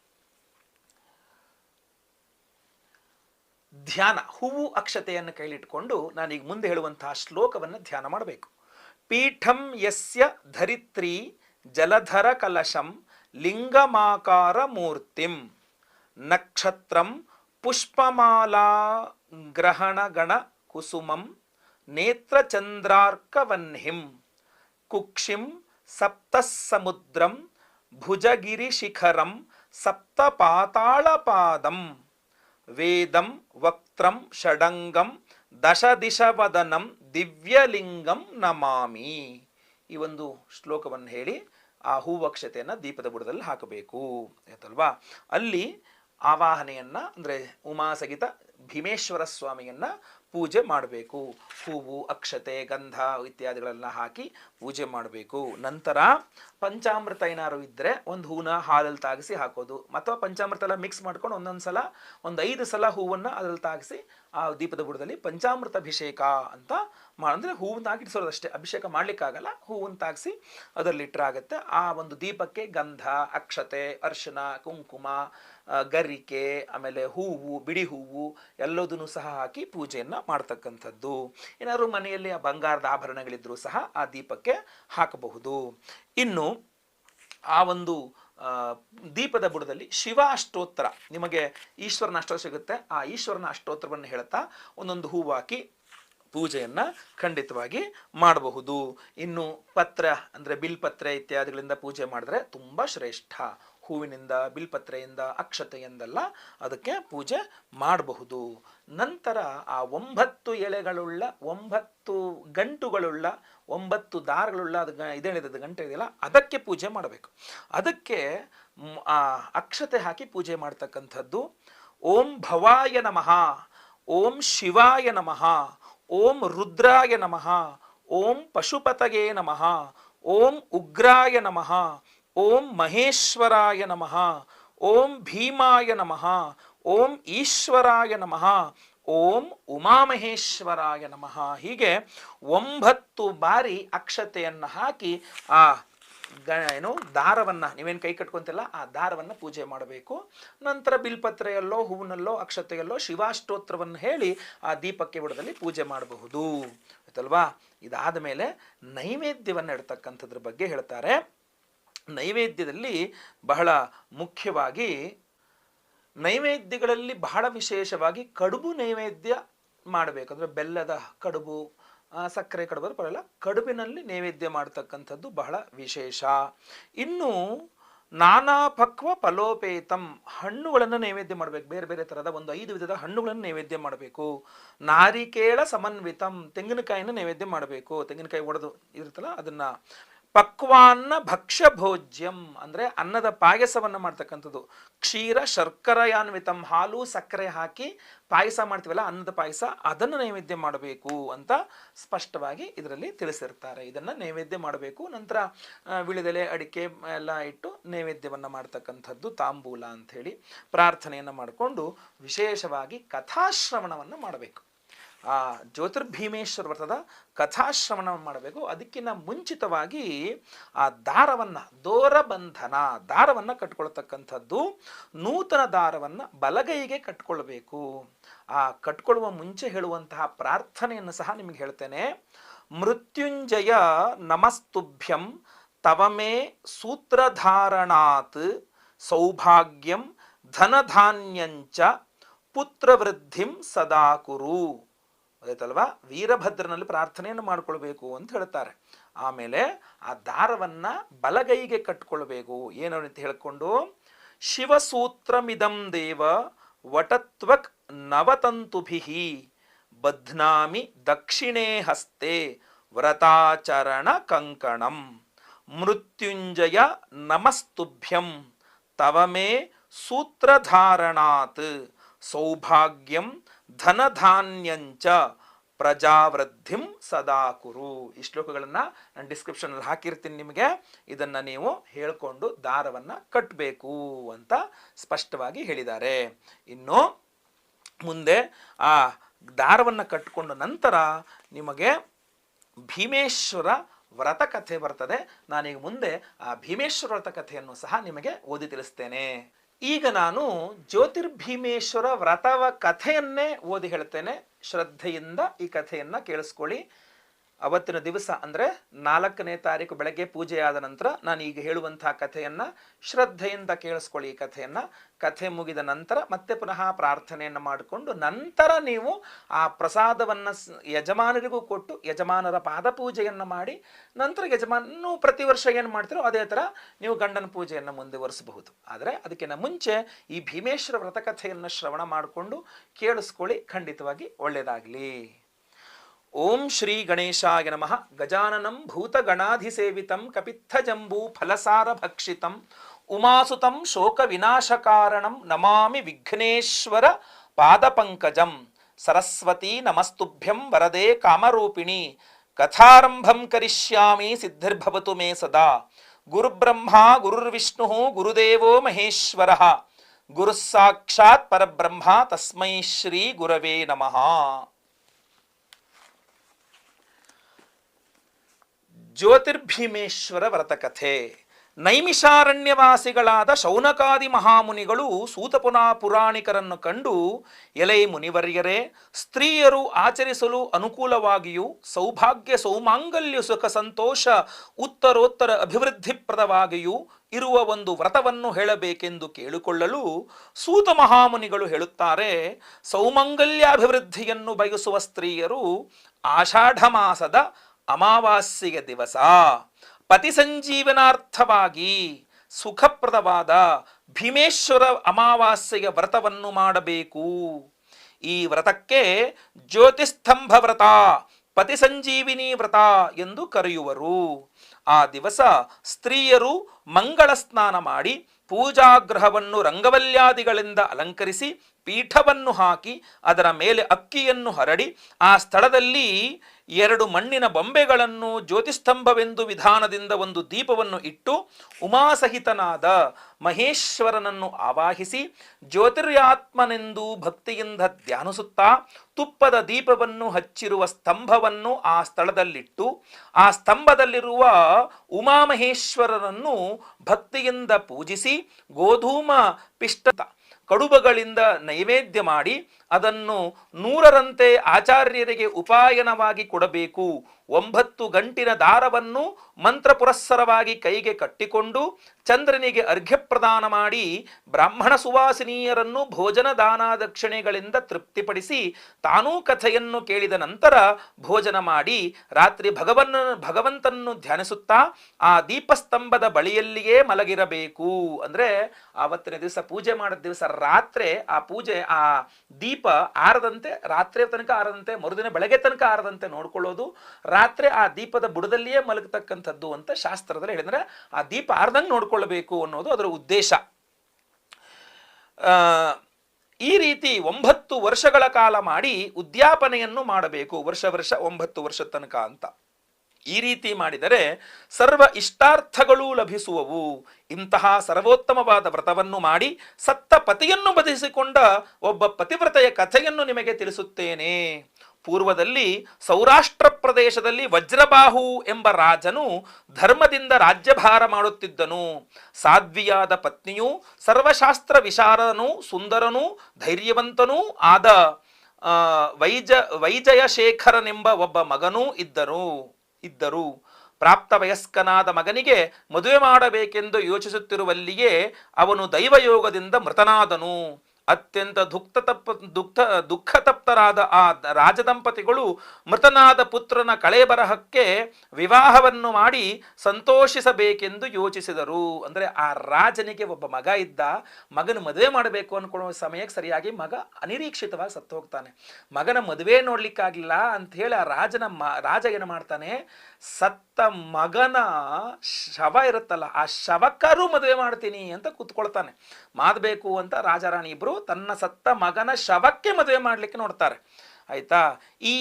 ಧ್ಯಾನ, ಹೂವು ಅಕ್ಷತೆಯನ್ನು ಕೈಲಿಟ್ಕೊಂಡು ನಾನೀಗ ಮುಂದೆ ಹೇಳುವಂತಹ ಶ್ಲೋಕವನ್ನು ಧ್ಯಾನ ಮಾಡಬೇಕು. ಪೀಠಂ ಯಸ್ಯ ಧರಿತ್ರಿ ಜಲಧರ ಕಲಶಂ ಲಿಂಗಮಾಕಾರ ಮೂರ್ತಿಂ ನಕ್ಷತ್ರಂ ಪುಷ್ಪಮಾಲಾ ಗ್ರಹಣಗಣ ಕುಸುಮಂ ನೇತ್ರಚಂದ್ರಾರ್ಕವನ್ಹಿಂ ಕುಕ್ಷಿಂ ಸಪ್ತಸಮುದ್ರಂ ಭುಜಗಿರಿಶಿಖರಂ ಸಪ್ತಪಾತಾಳಪಾದಂ ವೇದಂ ವಕ್ತ್ರಂ ಷಡಂಗಂ ದಶದಿಶವದನಂ ದಿವ್ಯಲಿಂಗಂ ನಮಾಮಿ. ಈ ಒಂದು ಶ್ಲೋಕವನ್ನು ಹೇಳಿ ಆ ಹೂವಕ್ಷತೆಯನ್ನು ದೀಪದ ಬುಡದಲ್ಲಿ ಹಾಕಬೇಕು. ಆಯ್ತಲ್ವಾ? ಅಲ್ಲಿ ಆವಾಹನೆಯನ್ನ ಅಂದ್ರೆ ಉಮಾಸಗಿತ ಭೀಮೇಶ್ವರ ಸ್ವಾಮಿಯನ್ನ ಪೂಜೆ ಮಾಡಬೇಕು. ಹೂವು, ಅಕ್ಷತೆ, ಗಂಧ ಇತ್ಯಾದಿಗಳೆಲ್ಲ ಹಾಕಿ ಪೂಜೆ ಮಾಡಬೇಕು. ನಂತರ ಪಂಚಾಮೃತ ಏನಾದ್ರು ಇದ್ದರೆ ಒಂದು ಹೂನ ಹಾಲಲ್ಲಿ ತಾಗಿಸಿ ಹಾಕೋದು. ಅಥವಾ ಪಂಚಾಮೃತ ಎಲ್ಲ ಮಿಕ್ಸ್ ಮಾಡ್ಕೊಂಡು ಒಂದೊಂದು ಸಲ, ಒಂದು ಐದು ಸಲ ಹೂವನ್ನು ಅದ್ರಲ್ಲಿ ತಾಗಿಸಿ ಆ ದೀಪದ ಬುಡದಲ್ಲಿ ಪಂಚಾಮೃತ ಅಭಿಷೇಕ ಅಂತ ಅಂದರೆ ಹೂವನ್ನ ಹಾಕಿಡಿಸೋದು ಅಷ್ಟೇ. ಅಭಿಷೇಕ ಮಾಡ್ಲಿಕ್ಕಾಗಲ್ಲ. ಹೂವನ್ನು ತಾಗಿಸಿ ಅದರಲ್ಲಿ ಇಟ್ಟರಾಗತ್ತೆ ಆ ಒಂದು ದೀಪಕ್ಕೆ ಗಂಧ, ಅಕ್ಷತೆ, ಅರ್ಶನ, ಕುಂಕುಮ ಗರಿಕೆ ಆಮೇಲೆ ಹೂವು, ಬಿಡಿ ಹೂವು ಎಲ್ಲದನ್ನು ಸಹ ಹಾಕಿ ಪೂಜೆಯನ್ನು ಮಾಡ್ತಕ್ಕಂಥದ್ದು. ಏನಾದ್ರು ಮನೆಯಲ್ಲಿ ಆ ಬಂಗಾರದ ಆಭರಣಗಳಿದ್ದರೂ ಸಹ ಆ ದೀಪಕ್ಕೆ ಹಾಕಬಹುದು. ಇನ್ನು ಆ ಒಂದು ದೀಪದ ಬುಡದಲ್ಲಿ ಶಿವ ಅಷ್ಟೋತ್ತರ ನಿಮಗೆ ಈಶ್ವರನ ಅಷ್ಟೋತ್ತರ ಸಿಗುತ್ತೆ. ಆ ಈಶ್ವರನ ಅಷ್ಟೋತ್ತರವನ್ನು ಹೇಳ್ತಾ ಒಂದೊಂದು ಹೂವು ಹಾಕಿ ಪೂಜೆಯನ್ನ ಖಂಡಿತವಾಗಿ ಮಾಡಬಹುದು. ಇನ್ನು ಪತ್ರ ಅಂದ್ರೆ ಬಿಲ್ಪತ್ರೆ ಇತ್ಯಾದಿಗಳಿಂದ ಪೂಜೆ ಮಾಡಿದ್ರೆ ತುಂಬಾ ಶ್ರೇಷ್ಠ. ಹೂವಿನಿಂದ ಬಿಲ್ಪತ್ರೆಯಿಂದ ಅಕ್ಷತೆಯಿಂದೆಲ್ಲ ಅದಕ್ಕೆ ಪೂಜೆ ಮಾಡಬಹುದು. ನಂತರ ಆ ಒಂಬತ್ತು ಎಲೆಗಳುಳ್ಳ ಒಂಬತ್ತು ಗಂಟುಗಳುಳ್ಳ, ಒಂಬತ್ತು ದಾರಗಳುಳ್ಳ, ಅದು ಇದೇನಿದೆ ಗಂಟೆ ಇದೆಯಲ್ಲ, ಅದಕ್ಕೆ ಪೂಜೆ ಮಾಡಬೇಕು. ಅದಕ್ಕೆ ಆ ಅಕ್ಷತೆ ಹಾಕಿ ಪೂಜೆ ಮಾಡ್ತಕ್ಕಂಥದ್ದು ಓಂ ಭವಾಯ ನಮಃ, ಓಂ ಶಿವಾಯ ನಮಃ ಓಂ ರುದ್ರಾಯ ನಮಃ, ಓಂ ಪಶುಪತಗೆ ನಮಃ, ಓಂ ಉಗ್ರಾಯ ನಮಃ, ಓಂ ಮಹೇಶ್ವರಾಯ ನಮಃ, ಓಂ ಭೀಮಾಯ ನಮಃ, ಓಂ ಈಶ್ವರಾಯ ನಮಃ, ಓಂ ಉಮಾಮಹೇಶ್ವರಾಯ ನಮಃ. ಹೀಗೆ ಒಂಬತ್ತು ಬಾರಿ ಅಕ್ಷತೆಯನ್ನು ಹಾಕಿ ಆ ಏನು, ದಾರವನ್ನು, ನೀವೇನು ಕೈ ಕಟ್ಕೊಂತಿಲ್ಲ, ಆ ದಾರವನ್ನು ಪೂಜೆ ಮಾಡಬೇಕು. ನಂತರ ಬಿಲ್ಪತ್ರೆಯಲ್ಲೋ, ಹೂವಿನಲ್ಲೋ, ಅಕ್ಷತೆಯಲ್ಲೋ, ಶಿವಾಷ್ಟೋತ್ರವನ್ನು ಹೇಳಿ ಆ ದೀಪಕ್ಕೆ ಬುಡದಲ್ಲಿ ಪೂಜೆ ಮಾಡಬಹುದು. ಆಯ್ತಲ್ವಾ? ಇದಾದ ಮೇಲೆ ನೈವೇದ್ಯವನ್ನು ಇಡ್ತಕ್ಕಂಥದ್ರ ಬಗ್ಗೆ ಹೇಳ್ತಾರೆ. ನೈವೇದ್ಯದಲ್ಲಿ ಬಹಳ ಮುಖ್ಯವಾಗಿ ನೈವೇದ್ಯಗಳಲ್ಲಿ ಬಹಳ ವಿಶೇಷವಾಗಿ ಕಡುಬು ನೈವೇದ್ಯ ಮಾಡಬೇಕು. ಅಂದರೆ ಬೆಲ್ಲದ ಕಡುಬು ಸಕ್ಕರೆ ಕಡುಬು ಪರಲ್ಲ ಕಡುಬಿನಲ್ಲಿ ನೈವೇದ್ಯ ಮಾಡ್ತಕ್ಕಂಥದ್ದು ಬಹಳ ವಿಶೇಷ. ಇನ್ನು ನಾನಾ ಪಕ್ವ ಫಲೋಪೇತಂ, ಹಣ್ಣುಗಳನ್ನು ನೈವೇದ್ಯ ಮಾಡಬೇಕು. ಬೇರೆ ಬೇರೆ ಥರದ ಒಂದು ಐದು ವಿಧದ ಹಣ್ಣುಗಳನ್ನು ನೈವೇದ್ಯ ಮಾಡಬೇಕು. ನಾರಿಕೇಳ ಸಮನ್ವಿತಂ, ತೆಂಗಿನಕಾಯಿನ ನೈವೇದ್ಯ ಮಾಡಬೇಕು. ತೆಂಗಿನಕಾಯಿ ಒಡೆದು ಇರುತ್ತಲ್ಲ, ಅದನ್ನ ಪಕ್ವಾನ್ನ ಭಕ್ಷ್ಯ ಭೋಜ್ಯಂ ಅಂದರೆ ಅನ್ನದ ಪಾಯಸವನ್ನು ಮಾಡ್ತಕ್ಕಂಥದ್ದು. ಕ್ಷೀರ ಶರ್ಕರಯಾನ್ವಿತಂ ಹಾಲು, ಸಕ್ಕರೆ ಹಾಕಿ ಪಾಯಸ ಮಾಡ್ತೀವಲ್ಲ, ಅನ್ನದ ಪಾಯಸ, ಅದನ್ನು ನೈವೇದ್ಯ ಮಾಡಬೇಕು ಅಂತ ಸ್ಪಷ್ಟವಾಗಿ ಇದರಲ್ಲಿ ತಿಳಿಸಿರ್ತಾರೆ. ಇದನ್ನು ನೈವೇದ್ಯ ಮಾಡಬೇಕು. ನಂತರ ವಿಳಿದೆಲೆ ಅಡಿಕೆ ಎಲ್ಲ ಇಟ್ಟು ನೈವೇದ್ಯವನ್ನು ಮಾಡ್ತಕ್ಕಂಥದ್ದು ತಾಂಬೂಲ ಅಂಥೇಳಿ ಪ್ರಾರ್ಥನೆಯನ್ನು ಮಾಡಿಕೊಂಡು ವಿಶೇಷವಾಗಿ ಕಥಾಶ್ರವಣವನ್ನು ಮಾಡಬೇಕು. ಆ ಜ್ಯೋತಿರ್ಭೀಮೇಶ್ವರ ವ್ರತದ ಕಥಾಶ್ರವಣ ಮಾಡಬೇಕು. ಅದಕ್ಕಿಂತ ಮುಂಚಿತವಾಗಿ ಆ ದಾರವನ್ನು, ದೋರಬಂಧನ, ದಾರವನ್ನು ಕಟ್ಕೊಳ್ತಕ್ಕಂಥದ್ದು ನೂತನ ದಾರವನ್ನು ಬಲಗೈಗೆ ಕಟ್ಕೊಳ್ಬೇಕು. ಆ ಕಟ್ಕೊಳ್ಳುವ ಮುಂಚೆ ಹೇಳುವಂತಹ ಪ್ರಾರ್ಥನೆಯನ್ನು ಸಹ ನಿಮಗೆ ಹೇಳ್ತೇನೆ. ಮೃತ್ಯುಂಜಯ ನಮಸ್ತುಭ್ಯಂ ತವಮೇ ಸೂತ್ರಧಾರಣಾತ್ ಸೌಭಾಗ್ಯಂ ಧನಧಾನ್ಯಂಚ ಪುತ್ರವೃದ್ಧಿಂ ಸದಾ ಕುರು ಗೊತ್ತಾಯ್ತಲ್ವಾ ವೀರಭದ್ರನಲ್ಲಿ ಪ್ರಾರ್ಥನೆಯನ್ನು ಮಾಡ್ಕೊಳ್ಬೇಕು ಅಂತ ಹೇಳ್ತಾರೆ. ಆಮೇಲೆ ಆ ದಾರವನ್ನ ಬಲಗೈಗೆ ಕಟ್ಕೊಳ್ಬೇಕು. ಏನು ಅಂತ ಹೇಳ್ಕೊಂಡು, ಶಿವಸೂತ್ರಮಿದಂ ದೇವ ವಟತ್ವಕ್ ನವತಂತುಭಿ ಬಧ್ನಾಮಿ ದಕ್ಷಿಣೇ ಹಸ್ತೆ ವ್ರತಾಚರಣ ಕಂಕಣಂ ಮೃತ್ಯುಂಜಯ ನಮಸ್ತುಭ್ಯಂ ತವಮೇ ಸೂತ್ರಧಾರಣಾತ್ ಸೌಭಾಗ್ಯಂ ಧನಧಾನ್ಯಂಚ ಪ್ರಜಾವೃದ್ಧಿಂ ಸದಾ ಕುರು ಈ ಶ್ಲೋಕಗಳನ್ನು ನಾನು ಡಿಸ್ಕ್ರಿಪ್ಷನಲ್ಲಿ ಹಾಕಿರ್ತೀನಿ ನಿಮಗೆ. ಇದನ್ನು ನೀವು ಹೇಳಿಕೊಂಡು ದಾರವನ್ನು ಕಟ್ಟಬೇಕು ಅಂತ ಸ್ಪಷ್ಟವಾಗಿ ಹೇಳಿದ್ದಾರೆ. ಇನ್ನು ಮುಂದೆ ಆ ದಾರವನ್ನು ಕಟ್ಟಿಕೊಂಡ ನಂತರ ನಿಮಗೆ ಭೀಮೇಶ್ವರ ವ್ರತ ಕಥೆ ಬರ್ತದೆ. ನಾನೀಗ ಮುಂದೆ ಆ ಭೀಮೇಶ್ವರ ವ್ರತ ಕಥೆಯನ್ನು ಸಹ ನಿಮಗೆ ಓದಿ ತಿಳಿಸ್ತೇನೆ. ಈಗ ನಾನು ಜ್ಯೋತಿರ್ಭೀಮೇಶ್ವರ ವ್ರತವ ಕಥೆಯನ್ನೇ ಓದಿ ಹೇಳ್ತೇನೆ. ಶ್ರದ್ಧೆಯಿಂದ ಈ ಕಥೆಯನ್ನ ಕೇಳಿಸ್ಕೊಳ್ಳಿ. ಅವತ್ತಿನ ದಿವಸ ಅಂದರೆ ನಾಲ್ಕನೇ ತಾರೀಕು ಬೆಳಗ್ಗೆ ಪೂಜೆಯಾದ ನಂತರ ನಾನು ಈಗ ಹೇಳುವಂತಹ ಕಥೆಯನ್ನು ಶ್ರದ್ಧೆಯಿಂದ ಕೇಳಿಸ್ಕೊಳ್ಳಿ ಈ ಕಥೆಯನ್ನು. ಕಥೆ ಮುಗಿದ ನಂತರ ಮತ್ತೆ ಪುನಃ ಪ್ರಾರ್ಥನೆಯನ್ನು ಮಾಡಿಕೊಂಡು ನಂತರ ನೀವು ಆ ಪ್ರಸಾದವನ್ನು ಯಜಮಾನರಿಗೂ ಕೊಟ್ಟು ಯಜಮಾನರ ಪಾದಪೂಜೆಯನ್ನು ಮಾಡಿ ನಂತರ ಯಜಮಾನನು ಪ್ರತಿ ವರ್ಷ ಏನು ಮಾಡ್ತೀರೋ ಅದೇ ಥರ ನೀವು ಗಂಡನ ಪೂಜೆಯನ್ನು ಮುಂದುವರಿಸಬಹುದು. ಆದರೆ ಅದಕ್ಕಿಂತ ಮುಂಚೆ ಈ ಭೀಮೇಶ್ವರ ವ್ರತಕಥೆಯನ್ನು ಶ್ರವಣ ಮಾಡಿಕೊಂಡು ಕೇಳಿಸ್ಕೊಳ್ಳಿ, ಖಂಡಿತವಾಗಿ ಒಳ್ಳೆಯದಾಗಲಿ ఓం శ్రీ గణేశాయ నమ. గజాననం భూతగణాధిసేవితం కపిత్థజంబూ ఫలసార భక్షితం ఉమాసుతం శోక వినాశకారణం నమామి విఘ్నేశ్వర పాదపంకజం. సరస్వతీ నమస్తుభ్యం వరదే కామరూపిణి. కథారంభం కరిష్యామి సిద్ధిర్భవతు మే సదా. గురుబ్రహ్మ గురుర్విష్ణు గురుదేవో మహేశ్వర. గురుస్సాక్షాత్ పరబ్రహ్మ తస్మై శ్రీ గురవే నమ. ಜ್ಯೋತಿರ್ಭೀಮೇಶ್ವರ ವ್ರತಕಥೆ. ನೈಮಿಷಾರಣ್ಯವಾಸಿಗಳಾದ ಶೌನಕಾದಿ ಮಹಾಮುನಿಗಳು ಸೂತಪುನಾ ಪುರಾಣಿಕರನ್ನು ಕಂಡು, ಎಲೈ ಮುನಿವರ್ಯರೇ, ಸ್ತ್ರೀಯರು ಆಚರಿಸಲು ಅನುಕೂಲವಾಗಿಯೂ ಸೌಭಾಗ್ಯ, ಸೌಮಾಂಗಲ್ಯ, ಸುಖ, ಸಂತೋಷ, ಉತ್ತರೋತ್ತರ ಅಭಿವೃದ್ಧಿಪ್ರದವಾಗಿಯೂ ಇರುವ ಒಂದು ವ್ರತವನ್ನು ಹೇಳಬೇಕೆಂದು ಕೇಳಿಕೊಳ್ಳಲು ಸೂತ ಮಹಾಮುನಿಗಳು ಹೇಳುತ್ತಾರೆ, ಸೌಮಂಗಲ್ಯಾಭಿವೃದ್ಧಿಯನ್ನು ಬಯಸುವ ಸ್ತ್ರೀಯರು ಆಷಾಢ ಮಾಸದ ಅಮಾವಾಸ್ಯೆಯ ದಿವಸ. ಪತಿ ಸಂಜೀವನಾರ್ಥವಾಗಿ ಸುಖಪ್ರದವಾದ ಭೀಮೇಶ್ವರ ಅಮಾವಾಸ್ಯೆಯ ವ್ರತವನ್ನು ಮಾಡಬೇಕು. ಈ ವ್ರತಕ್ಕೆ ಜ್ಯೋತಿಸ್ತಂಭ ವ್ರತ ಪತಿ ಸಂಜೀವಿನಿ ವ್ರತ ಎಂದು ಕರೆಯುವರು. ಆ ದಿವಸ ಸ್ತ್ರೀಯರು ಮಂಗಳ ಸ್ನಾನ ಮಾಡಿ ಪೂಜಾಗೃಹವನ್ನು ರಂಗವಲ್ಯಾದಿಗಳಿಂದ ಅಲಂಕರಿಸಿ ಪೀಠವನ್ನು ಹಾಕಿ ಅದರ ಮೇಲೆ ಅಕ್ಕಿಯನ್ನು ಹರಡಿ ಆ ಸ್ಥಳದಲ್ಲಿ ಎರಡು ಮಣ್ಣಿನ ಬೊಂಬೆಗಳನ್ನು ಜ್ಯೋತಿಸ್ತಂಭವೆಂದು ವಿಧಾನದಿಂದ ಒಂದು ದೀಪವನ್ನು ಇಟ್ಟು ಉಮಾಸಹಿತನಾದ ಮಹೇಶ್ವರನನ್ನು ಆವಾಹಿಸಿ ಜ್ಯೋತಿರ್ಯಾತ್ಮನೆಂದು ಭಕ್ತಿಯಿಂದ ಧ್ಯಾನಿಸುತ್ತಾ ತುಪ್ಪದ ದೀಪವನ್ನು ಹಚ್ಚಿರುವ ಸ್ತಂಭವನ್ನು ಆ ಸ್ಥಳದಲ್ಲಿಟ್ಟು ಆ ಸ್ತಂಭದಲ್ಲಿರುವ ಉಮಾಮಹೇಶ್ವರರನ್ನು ಭಕ್ತಿಯಿಂದ ಪೂಜಿಸಿ ಗೋಧೂಮ ಪಿಷ್ಟ ಕಡುಬಗಳಿಂದ ನೈವೇದ್ಯ ಮಾಡಿ ಅದನ್ನು ನೂರರಂತೆ ಆಚಾರ್ಯರಿಗೆ ಉಪಾಯನವಾಗಿ ಕೊಡಬೇಕು. ಒಂಬತ್ತು ಗಂಟಿನ ದಾರವನ್ನು ಮಂತ್ರ ಪುರಸ್ಸರವಾಗಿ ಕೈಗೆ ಕಟ್ಟಿಕೊಂಡು ಚಂದ್ರನಿಗೆ ಅರ್ಘ್ಯ ಪ್ರದಾನ ಮಾಡಿ ಬ್ರಾಹ್ಮಣ ಸುವಾಸಿನಿಯರನ್ನು ಭೋಜನ ದಾನ ದಕ್ಷಿಣೆಗಳಿಂದ ತೃಪ್ತಿಪಡಿಸಿ ತಾನೂ ಕಥೆಯನ್ನು ಕೇಳಿದ ನಂತರ ಭೋಜನ ಮಾಡಿ ರಾತ್ರಿ ಭಗವನ್ನ ಭಗವಂತನನ್ನು ಧ್ಯಾನಿಸುತ್ತಾ ಆ ದೀಪಸ್ತಂಭದ ಬಳಿಯಲ್ಲಿಯೇ ಮಲಗಿರಬೇಕು. ಅಂದರೆ ಆವತ್ತಿನ ದಿವಸ ಪೂಜೆ ಮಾಡಿದ ದಿವಸ ರಾತ್ರಿ ಆ ಪೂಜೆ, ಆ ದೀಪ ಆರದಂತೆ ರಾತ್ರಿ ತನಕ ಆರದಂತೆ, ಮರುದಿನ ಬೆಳಗ್ಗೆ ತನಕ ಆರದಂತೆ ನೋಡ್ಕೊಳ್ಳೋದು. ರಾತ್ರಿ ಆ ದೀಪದ ಬುಡದಲ್ಲಿಯೇ ಮಲಗತಕ್ಕಂಥದ್ದು ಅಂತ ಶಾಸ್ತ್ರದಲ್ಲಿ ಹೇಳಿದ್ರೆ ಆ ದೀಪ ಆರ್ದಂಗೆ ನೋಡ್ಕೊಳ್ಬೇಕು ಅನ್ನೋದು ಅದರ ಉದ್ದೇಶ. ಈ ರೀತಿ ಒಂಬತ್ತು ವರ್ಷಗಳ ಕಾಲ ಮಾಡಿ ಉದ್ಯಾಪನೆಯನ್ನು ಮಾಡಬೇಕು, ವರ್ಷ ವರ್ಷ ಒಂಬತ್ತು ವರ್ಷ ತನಕ ಅಂತ. ಈ ರೀತಿ ಮಾಡಿದರೆ ಸರ್ವ ಇಷ್ಟಾರ್ಥಗಳೂ ಲಭಿಸುವವು. ಇಂತಹ ಸರ್ವೋತ್ತಮವಾದ ವ್ರತವನ್ನು ಮಾಡಿ ಸತ್ತ ಪತಿಯನ್ನು ಬದಿಸಿಕೊಂಡ ಒಬ್ಬ ಪತಿವ್ರತೆಯ ಕಥೆಯನ್ನು ನಿಮಗೆ ತಿಳಿಸುತ್ತೇನೆ. ಪೂರ್ವದಲ್ಲಿ ಸೌರಾಷ್ಟ್ರ ಪ್ರದೇಶದಲ್ಲಿ ವಜ್ರಬಾಹು ಎಂಬ ರಾಜನು ಧರ್ಮದಿಂದ ರಾಜ್ಯಭಾರ ಮಾಡುತ್ತಿದ್ದನು. ಸಾಧ್ವಿಯಾದ ಪತ್ನಿಯು, ಸರ್ವಶಾಸ್ತ್ರ ವಿಶಾರನೂ, ಸುಂದರನೂ, ಧೈರ್ಯವಂತನೂ ಆದ ವೈಜ, ವೈಜಯಶೇಖರನೆಂಬ ಒಬ್ಬ ಮಗನೂ ಇದ್ದರು ಇದ್ದರು. ಪ್ರಾಪ್ತ ವಯಸ್ಕನಾದ ಮಗನಿಗೆ ಮದುವೆ ಮಾಡಬೇಕೆಂದು ಯೋಚಿಸುತ್ತಿರುವಲ್ಲಿಯೇ ಅವನು ದೈವಯೋಗದಿಂದ ಮೃತನಾದನು. ಅತ್ಯಂತ ದುಃಖ ತಪ್ಪ ದುಃಖ ತಪ್ತರಾದ ಆ ರಾಜ ರಾಜದಂಪತಿಗಳು ಮೃತನಾದ ಪುತ್ರನ ಕಳೆಬರಹಕ್ಕೆ ವಿವಾಹವನ್ನು ಮಾಡಿ ಸಂತೋಷಿಸಬೇಕೆಂದು ಯೋಚಿಸಿದರು. ಅಂದರೆ ಆ ರಾಜನಿಗೆ ಒಬ್ಬ ಮಗ ಇದ್ದ, ಮಗನ ಮದುವೆ ಮಾಡಬೇಕು ಅನ್ಕೊಳ್ಳುವ ಸಮಯಕ್ಕೆ ಸರಿಯಾಗಿ ಮಗ ಅನಿರೀಕ್ಷಿತವಾಗಿ ಸತ್ತು ಹೋಗ್ತಾನೆ ಮಗನ ಮದುವೆ ನೋಡ್ಲಿಕ್ಕಾಗಿಲ್ಲ ಅಂತ ಹೇಳಿ ಆ ರಾಜನ ರಾಜ ಏನು ಮಾಡ್ತಾನೆ ಸತ್ತ ಮಗನ ಶವ ಇರುತ್ತಲ್ಲ, ಆ ಶವಕ್ಕಾರು ಮದುವೆ ಮಾಡ್ತೀನಿ ಅಂತ ಕೂತ್ಕೊಳ್ತಾನೆ. ಮಾಡಬೇಕು ಅಂತ ರಾಜಾರಾಣಿ ಇಬ್ರು ತನ್ನ ಸತ್ತ ಮಗನ ಶವಕ್ಕೆ ಮದುವೆ ಮಾಡ್ಲಿಕ್ಕೆ ನೋಡ್ತಾರೆ. ಆಯ್ತಾ? ಈ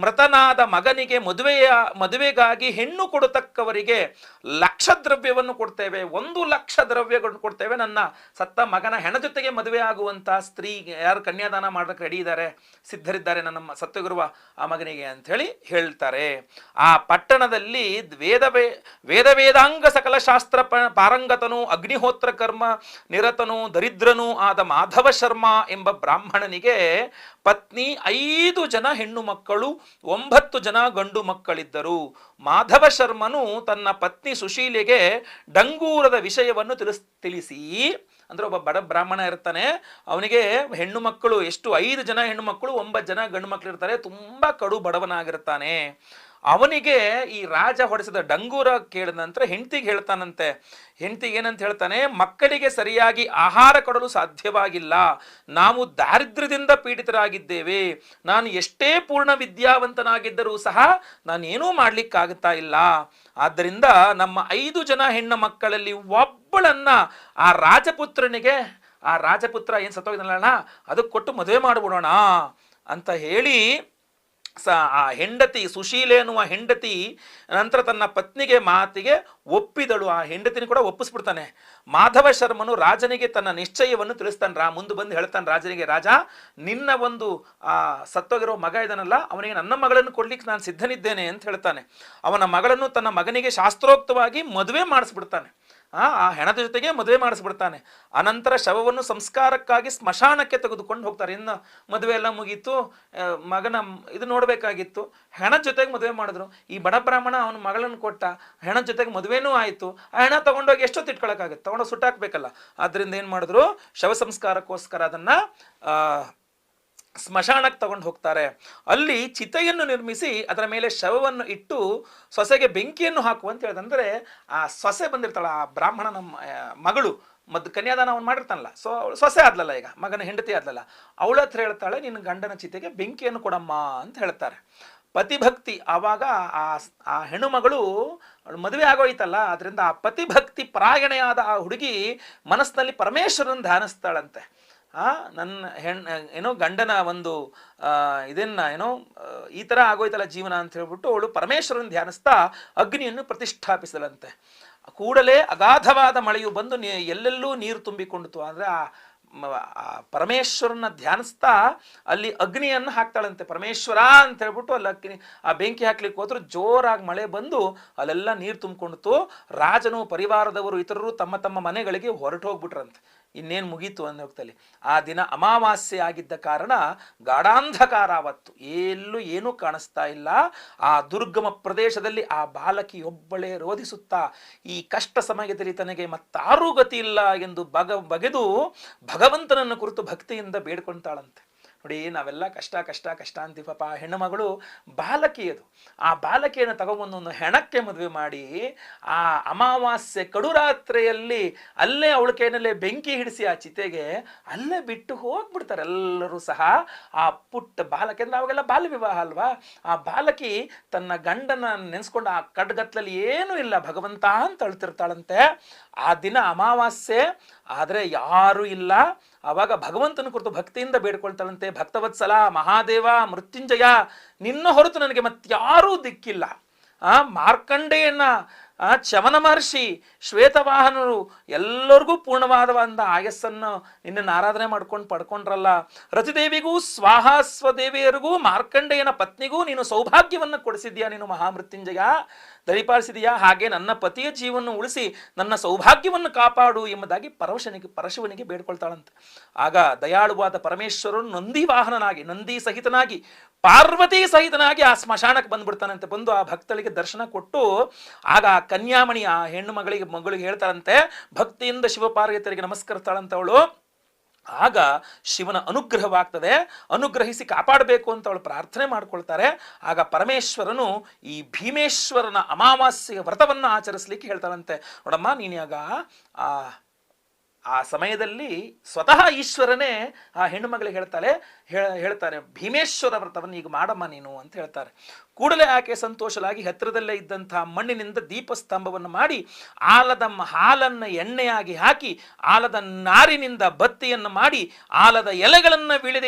ಮೃತನಾದ ಮಗನಿಗೆ ಮದುವೆಯ, ಮದುವೆಗಾಗಿ ಹೆಣ್ಣು ಕೊಡತಕ್ಕವರಿಗೆ ಲಕ್ಷ ದ್ರವ್ಯವನ್ನು ಕೊಡ್ತೇವೆ. ಒಂದು ಲಕ್ಷ ದ್ರವ್ಯಗಳನ್ನು ಕೊಡ್ತೇವೆ. ನನ್ನ ಸತ್ತ ಮಗನ ಹೆಣ ಜೊತೆಗೆ ಮದುವೆ ಆಗುವಂಥ ಸ್ತ್ರೀ ಯಾರು ಕನ್ಯಾದಾನ ಮಾಡೋಕ್ಕೆ ರೆಡಿ ಇದ್ದಾರೆ? ಸಿದ್ಧರಿದ್ದಾರೆ ನನ್ನ ಸತ್ತಗಿರುವ ಆ ಮಗನಿಗೆ ಅಂತ ಹೇಳಿ ಹೇಳ್ತಾರೆ. ಆ ಪಟ್ಟಣದಲ್ಲಿ ವೇದ ವೇದ ವೇದಾಂಗ ಸಕಲ ಶಾಸ್ತ್ರ ಪಾರಂಗತನು, ಅಗ್ನಿಹೋತ್ರ ಕರ್ಮ, ನಿರತನು, ದರಿದ್ರನೂ ಆದ ಮಾಧವ ಶರ್ಮಾ ಎಂಬ ಬ್ರಾಹ್ಮಣನಿಗೆ ಪತ್ನಿ ಐದು ಜನ ಹೆಣ್ಣು ಮಕ್ಕಳು, ಒಂಬತ್ತು ಜನ ಗಂಡು ಮಕ್ಕಳಿದ್ದರು. ಮಾಧವ ಶರ್ಮನು ತನ್ನ ಪತ್ನಿ ಸುಶೀಲೆಗೆ ಡಂಗೂರದ ವಿಷಯವನ್ನು ತಿಳಿಸ್, ತಿಳಿಸಿ, ಅಂದ್ರೆ ಒಬ್ಬ ಬಡ ಬ್ರಾಹ್ಮಣ ಇರ್ತಾನೆ, ಅವನಿಗೆ ಹೆಣ್ಣು ಮಕ್ಕಳು ಎಷ್ಟು, ಐದು ಜನ ಹೆಣ್ಣು ಮಕ್ಕಳು, ಒಂಬತ್ತು ಜನ ಗಂಡು ಮಕ್ಕಳು ಇರ್ತಾರೆ, ತುಂಬಾ ಕಡು ಬಡವನಾಗಿರ್ತಾನೆ. ಅವನಿಗೆ ಈ ರಾಜ ಹೊಡೆಸಿದ ಡಂಗೂರ ಕೇಳಿದ ನಂತರ ಹೆಂಡತಿಗೆ ಹೇಳ್ತಾನಂತೆ ಹೆಂಡತಿಗೆ ಏನಂತ ಹೇಳ್ತಾನೆ, ಮಕ್ಕಳಿಗೆ ಸರಿಯಾಗಿ ಆಹಾರ ಕೊಡಲು ಸಾಧ್ಯವಾಗಿಲ್ಲ. ನಾವು ದಾರಿದ್ರ್ಯದಿಂದ ಪೀಡಿತರಾಗಿದ್ದೇವೆ. ನಾನು ಎಷ್ಟೇ ಪೂರ್ಣ ವಿದ್ಯಾವಂತನಾಗಿದ್ದರೂ ಸಹ ನಾನೇನೂ ಮಾಡ್ಲಿಕ್ಕಾಗುತ್ತಾ ಇಲ್ಲ. ಆದ್ದರಿಂದ ನಮ್ಮ ಐದು ಜನ ಹೆಣ್ಣು ಮಕ್ಕಳಲ್ಲಿ ಒಬ್ಬಳನ್ನ ಆ ರಾಜಪುತ್ರನಿಗೆ, ಆ ರಾಜಪುತ್ರ ಏನು ಸತ್ತೋಗಿದ್ನಲ್ಲ ಅದಕ್ಕೆ ಕೊಟ್ಟು ಮದುವೆ ಮಾಡಿಬಿಡೋಣ ಅಂತ ಹೇಳಿ ಆ ಹೆಂಡತಿ ಸುಶೀಲೆ ಎನ್ನುವ ಹೆಂಡತಿ ನಂತರ ತನ್ನ ಪತ್ನಿಗೆ ಮಾತಿಗೆ ಒಪ್ಪಿದಳು. ಆ ಹೆಂಡತಿನ ಕೂಡ ಒಪ್ಪಿಸ್ಬಿಡ್ತಾನೆ. ಮಾಧವ ಶರ್ಮನು ರಾಜನಿಗೆ ತನ್ನ ನಿಶ್ಚಯವನ್ನು ತಿಳಿಸ್ತಾನೆ. ರಾ ಮುಂದೆ ಬಂದು ಹೇಳ್ತಾನೆ ರಾಜನಿಗೆ, ರಾಜ, ನಿನ್ನ ಒಂದು, ಆ, ಸತ್ತೋಗಿರೋ ಮಗ ಇದನಲ್ಲ, ಅವನಿಗೆ ನನ್ನ ಮಗಳನ್ನು ಕೊಡ್ಲಿಕ್ಕೆ ನಾನು ಸಿದ್ಧನಿದ್ದೇನೆ ಅಂತ ಹೇಳ್ತಾನೆ. ಅವನ ಮಗಳನ್ನು ತನ್ನ ಮಗನಿಗೆ ಶಾಸ್ತ್ರೋಕ್ತವಾಗಿ ಮದುವೆ ಮಾಡಿಸ್ಬಿಡ್ತಾನೆ. ಆ ಹೆಣದ ಜೊತೆಗೆ ಮದುವೆ ಮಾಡಿಸ್ಬಿಡ್ತಾನೆ. ಅನಂತರ ಶವವನ್ನು ಸಂಸ್ಕಾರಕ್ಕಾಗಿ ಸ್ಮಶಾನಕ್ಕೆ ತೆಗೆದುಕೊಂಡು ಹೋಗ್ತಾರೆ. ಇನ್ನು ಮದುವೆ ಎಲ್ಲ ಮುಗೀತು. ಮಗನ ಇದು ನೋಡಬೇಕಾಗಿತ್ತು. ಹೆಣದ ಜೊತೆಗೆ ಮದುವೆ ಮಾಡಿದ್ರು. ಈ ಬಡ ಬ್ರಾಹ್ಮಣ ಅವನ ಮಗಳನ್ನು ಕೊಟ್ಟ ಹೆಣದ ಜೊತೆಗೆ ಮದುವೆನೂ ಆಯಿತು. ಆ ಹೆಣ ತಗೊಂಡೋಗಿ ಎಷ್ಟೊತ್ತು ಇಟ್ಕೊಳಕ್ಕಾಗುತ್ತೆ? ತಗೊಂಡೋಗಿ ಸುಟ್ಟಾಕ್ಬೇಕಲ್ಲ. ಆದ್ರಿಂದ ಏನು ಮಾಡಿದ್ರು? ಶವ ಸಂಸ್ಕಾರಕ್ಕೋಸ್ಕರ ಅದನ್ನು ಸ್ಮಶಾನಕ್ಕೆ ತಗೊಂಡು ಹೋಗ್ತಾರೆ. ಅಲ್ಲಿ ಚಿತೆಯನ್ನು ನಿರ್ಮಿಸಿ ಅದರ ಮೇಲೆ ಶವವನ್ನು ಇಟ್ಟು ಸೊಸೆಗೆ ಬೆಂಕಿಯನ್ನು ಹಾಕುವಂತ ಹೇಳಿದಂದ್ರೆ ಆ ಸೊಸೆ ಬಂದಿರ್ತಾಳ, ಆ ಬ್ರಾಹ್ಮಣನ ಮಗಳು. ಮದ್ ಕನ್ಯಾದಾನ ಅವನು ಮಾಡಿರ್ತಾನಲ್ಲ. ಸೊ ಅವಳು ಸೊಸೆ ಆದ್ಲಲ್ಲ ಈಗ, ಮಗನ ಹೆಂಡತಿ ಆದ್ಲಲ್ಲ. ಅವಳ ಹತ್ರ ಹೇಳ್ತಾಳೆ ನಿನ್ನ ಗಂಡನ ಚಿತೆಗೆ ಬೆಂಕಿಯನ್ನು ಕೊಡಮ್ಮ ಅಂತ ಹೇಳ್ತಾರೆ. ಪತಿಭಕ್ತಿ ಆವಾಗ ಆ ಆ ಹೆಣ್ಣು ಮಗಳು ಅವ್ಳು ಮದುವೆ ಆಗೋಯ್ತಲ್ಲ. ಅದರಿಂದ ಆ ಪತಿಭಕ್ತಿ ಪರಾಯಣೆಯಾದ ಆ ಹುಡುಗಿ ಮನಸ್ಸಿನಲ್ಲಿ ಪರಮೇಶ್ವರನ ಧ್ಯಾನಿಸ್ತಾಳಂತೆ. ಆ, ನನ್ನ ಹೆಣ್, ಏನೋ ಗಂಡನ ಒಂದು ಇದನ್ನ ಏನೋ ಈ ಥರ ಆಗೋಯ್ತಲ್ಲ ಜೀವನ ಅಂತ ಹೇಳ್ಬಿಟ್ಟು ಅವಳು ಪರಮೇಶ್ವರನ ಧ್ಯಾನಿಸ್ತಾ ಅಗ್ನಿಯನ್ನು ಪ್ರತಿಷ್ಠಾಪಿಸಲಂತೆ. ಕೂಡಲೇ ಅಗಾಧವಾದ ಮಳೆಯು ಬಂದು ಎಲ್ಲೆಲ್ಲೂ ನೀರು ತುಂಬಿಕೊಂಡಿತು ಅಂದರೆ ಆ ಪರಮೇಶ್ವರನ ಧ್ಯಾನಿಸ್ತಾ ಅಲ್ಲಿ ಅಗ್ನಿಯನ್ನು ಹಾಕ್ತಾಳಂತೆ. ಪರಮೇಶ್ವರ ಅಂತ ಹೇಳ್ಬಿಟ್ಟು ಅಲ್ಲಿ ಅಗ್ನಿ, ಆ ಬೆಂಕಿ ಹಾಕ್ಲಿಕ್ಕೆ ಹೋದ್ರು ಜೋರಾಗಿ ಮಳೆ ಬಂದು ಅಲ್ಲೆಲ್ಲ ನೀರು ತುಂಬಿಕೊಂಡಿತು ರಾಜನು, ಪರಿವಾರದವರು, ಇತರರು ತಮ್ಮ ತಮ್ಮ ಮನೆಗಳಿಗೆ ಹೊರಟು ಹೋಗ್ಬಿಟ್ರಂತೆ ಇನ್ನೇನು ಮುಗೀತು ಅನ್ನೋ ಹೊತ್ತಲ್ಲಿ ಆ ದಿನ ಅಮಾವಾಸ್ಯೆ ಆಗಿದ್ದ ಕಾರಣ ಗಾಢಾಂಧಕಾರ ಅವತ್ತು ಎಲ್ಲೂ ಏನೂ ಕಾಣಿಸ್ತಾ ಇಲ್ಲ. ಆ ದುರ್ಗಮ ಪ್ರದೇಶದಲ್ಲಿ ಆ ಬಾಲಕಿಯೊಬ್ಬಳೇ ರೋಧಿಸುತ್ತಾ, ಈ ಕಷ್ಟ ಸಮಯದಲ್ಲಿ ತನಗೆ ಮತ್ತಾರೂ ಗತಿ ಇಲ್ಲ ಎಂದು ಬಗ ಬಗೆದು ಭಗವಂತನನ್ನು ಕುರಿತು ಭಕ್ತಿಯಿಂದ ಬೇಡ್ಕೊಳ್ತಾಳಂತೆ ನೋಡಿ, ನಾವೆಲ್ಲ ಕಷ್ಟ ಕಷ್ಟ ಕಷ್ಟ ಅಂತೀವಿ ಪಾಪ ಆ ಹೆಣ್ಣು ಮಗಳು ಬಾಲಕಿಯದು. ಆ ಬಾಲಕಿಯನ್ನು ಒಂದು ಹೆಣಕ್ಕೆ ಮದುವೆ ಮಾಡಿ, ಆ ಅಮಾವಾಸ್ಯೆ ಕಡುರಾತ್ರೆಯಲ್ಲಿ ಅಲ್ಲೇ ಅವಳ ಕೈನಲ್ಲೇ ಬೆಂಕಿ ಹಿಡಿಸಿ ಆ ಚಿತೆಗೆ ಅಲ್ಲೇ ಬಿಟ್ಟು ಹೋಗ್ಬಿಡ್ತಾರೆ. ಎಲ್ಲರೂ ಸಹ ಆ ಪುಟ್ಟ ಬಾಲಕಿ ಅಂದ್ರೆ ಅವಾಗೆಲ್ಲ ಬಾಲ್ಯ ವಿವಾಹ ಅಲ್ವಾ? ಆ ಬಾಲಕಿ ತನ್ನ ಗಂಡನ ನೆನೆಸ್ಕೊಂಡು ಆ ಕಡ್ಗತ್ಲಲ್ಲಿ ಏನೂ ಇಲ್ಲ. ಭಗವಂತ ಅಂತ ಅಳ್ತಿರ್ತಾಳಂತೆ. ಆ ದಿನ ಅಮಾವಾಸ್ಯೆ ಆದರೆ ಯಾರೂ ಇಲ್ಲ. ಆವಾಗ ಭಗವಂತನ ಕುರಿತು ಭಕ್ತಿಯಿಂದ ಬೇಡ್ಕೊಳ್ತಾಳಂತೆ. ಭಕ್ತವತ್ಸಲ, ಮಹಾದೇವ, ಮೃತ್ಯುಂಜಯ, ನಿನ್ನ ಹೊರತು ನನಗೆ ಮತ್ತಾರೂ ದಿಕ್ಕಿಲ್ಲ. ಆ ಮಾರ್ಕಂಡೆಯನ್ನ ಆ ಚಮನ ಮಹರ್ಷಿ, ಶ್ವೇತವಾಹನರು ಎಲ್ಲರಿಗೂ ಪೂರ್ಣವಾದ ಒಂದು ಆಯಸ್ಸನ್ನು ನಿನ್ನನ್ನು ಆರಾಧನೆ ಮಾಡ್ಕೊಂಡು ಪಡ್ಕೊಂಡ್ರಲ್ಲ. ರತಿದೇವಿಗೂ ಸ್ವಾಹ ಸ್ವದೇವಿಯರಿಗೂ ಮಾರ್ಕಂಡೆಯನ ಪತ್ನಿಗೂ ನೀನು ಸೌಭಾಗ್ಯವನ್ನು ಕೊಡಿಸಿದ್ಯಾ ನೀನು ಮಹಾಮೃತ್ಯುಂಜಯ? ದರಿಪಾಲಿಸಿದೆಯಾ ಹಾಗೆ ನನ್ನ ಪತಿಯ ಜೀವನ ಉಳಿಸಿ ನನ್ನ ಸೌಭಾಗ್ಯವನ್ನು ಕಾಪಾಡು ಎಂಬುದಾಗಿ ಪರವಶನಿಗೆ, ಪರಶಿವನಿಗೆ ಬೇಡ್ಕೊಳ್ತಾಳಂತೆ. ಆಗ ದಯಾಳುವಾದ ಪರಮೇಶ್ವರನು ನಂದಿ ವಾಹನನಾಗಿ, ನಂದಿ ಸಹಿತನಾಗಿ, ಪಾರ್ವತಿ ಸಹಿತನಾಗಿ ಆ ಸ್ಮಶಾನಕ್ಕೆ ಬಂದ್ಬಿಡ್ತಾನಂತೆ. ಬಂದು ಆ ಭಕ್ತಳಿಗೆ ದರ್ಶನ ಕೊಟ್ಟು ಆಗ ಕನ್ಯಾಮಣಿ ಆ ಹೆಣ್ಣು ಮಗಳಿಗೆ ಮಗಳಿಗೆ ಹೇಳ್ತಾರಂತೆ, ಭಕ್ತಿಯಿಂದ ಶಿವಪಾರ್ವತರಿಗೆ ನಮಸ್ಕರಿಸ್ತಾಳಂತ ಅವಳು. ಆಗ ಶಿವನ ಅನುಗ್ರಹವಾಗ್ತದೆ. ಅನುಗ್ರಹಿಸಿ ಕಾಪಾಡಬೇಕು ಅಂತ ಅವಳು ಪ್ರಾರ್ಥನೆ ಮಾಡ್ಕೊಳ್ತಾರೆ. ಆಗ ಪರಮೇಶ್ವರನು ಈ ಭೀಮೇಶ್ವರನ ಅಮಾವಾಸ್ಯೆಯ ವ್ರತವನ್ನು ಆಚರಿಸ್ಲಿಕ್ಕೆ ಹೇಳ್ತಾಳಂತೆ. ನೋಡಮ್ಮ ನೀನಾಗ ಆ ಆ ಸಮಯದಲ್ಲಿ ಸ್ವತಃ ಈಶ್ವರನೇ ಆ ಹೆಣ್ಣು ಮಗಳಿಗೆ ಹೇಳ್ತಾಳೆ. ಹೇಳ್ತಾರೆ ಭೀಮೇಶ್ವರ ವ್ರತವನ್ನು ಈಗ ಮಾಡಮ್ಮ ನೀನು ಅಂತ ಹೇಳ್ತಾರೆ. ಕೂಡಲೇ ಆಕೆ ಸಂತೋಷಲಾಗಿ ಹತ್ತಿರದಲ್ಲೇ ಇದ್ದಂತಹ ಮಣ್ಣಿನಿಂದ ದೀಪಸ್ತಂಭವನ್ನು ಮಾಡಿ ಆಲದ ಹಾಲನ್ನು ಎಣ್ಣೆಯಾಗಿ ಹಾಕಿ ಆಲದ ನಾರಿನಿಂದ ಬತ್ತಿಯನ್ನು ಮಾಡಿ ಆಲದ ಎಲೆಗಳನ್ನು ವೀಳಿದ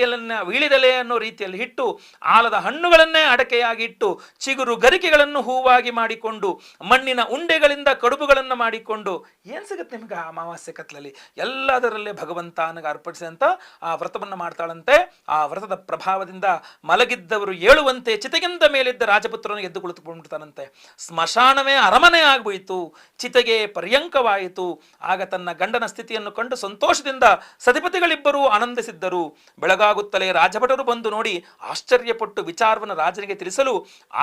ವಿಳಿದಲೆ ಅನ್ನೋ ರೀತಿಯಲ್ಲಿ ಇಟ್ಟು ಆಲದ ಹಣ್ಣುಗಳನ್ನೇ ಅಡಕೆಯಾಗಿ ಇಟ್ಟು ಚಿಗುರು ಗರಿಕೆಗಳನ್ನು ಹೂವಾಗಿ ಮಾಡಿಕೊಂಡು ಮಣ್ಣಿನ ಉಂಡೆಗಳಿಂದ ಕಡುಬುಗಳನ್ನು ಮಾಡಿಕೊಂಡು ಏನು ಸಿಗುತ್ತೆ ನಿಮಗೆ ಆ ಅಮಾವಾಸ್ಯೆ ಕತ್ಲಲ್ಲಿ? ಎಲ್ಲದರಲ್ಲೇ ಭಗವಂತ ನನಗೆ ಅರ್ಪಡಿಸಿದಂಥ ಆ ವ್ರತವನ್ನು ಮಾಡ್ತಾಳಂತೆ. ಆ ವ್ರತದ ಪ್ರಭಾವದಿಂದ ಮಲಗಿದ್ದವರು ಏಳುವಂತೆ ಚಿತೆಗಿಂತ ಮೇಲಿದ್ದ ರಾಜಪುತ್ರನು ಎದ್ದು ಕುಳಿತುಕೊಂಡಿರ್ತಾನಂತೆ ಸ್ಮಶಾನವೇ ಅರಮನೆ ಆಗ್ಬೋಯಿತು ಚಿತೆಗೆ ಪರ್ಯಂಕವಾಯಿತು. ಆಗ ತನ್ನ ಗಂಡನ ಸ್ಥಿತಿಯನ್ನು ಕಂಡು ಸಂತೋಷದಿಂದ ಸತಿಪತಿಗಳಿಬ್ಬರೂ ಆನಂದಿಸಿದ್ದರು. ಬೆಳಗಾಗುತ್ತಲೇ ರಾಜಭಟರು ಬಂದು ನೋಡಿ ಆಶ್ಚರ್ಯಪಟ್ಟು ವಿಚಾರವನ್ನು ರಾಜನಿಗೆ ತಿಳಿಸಲು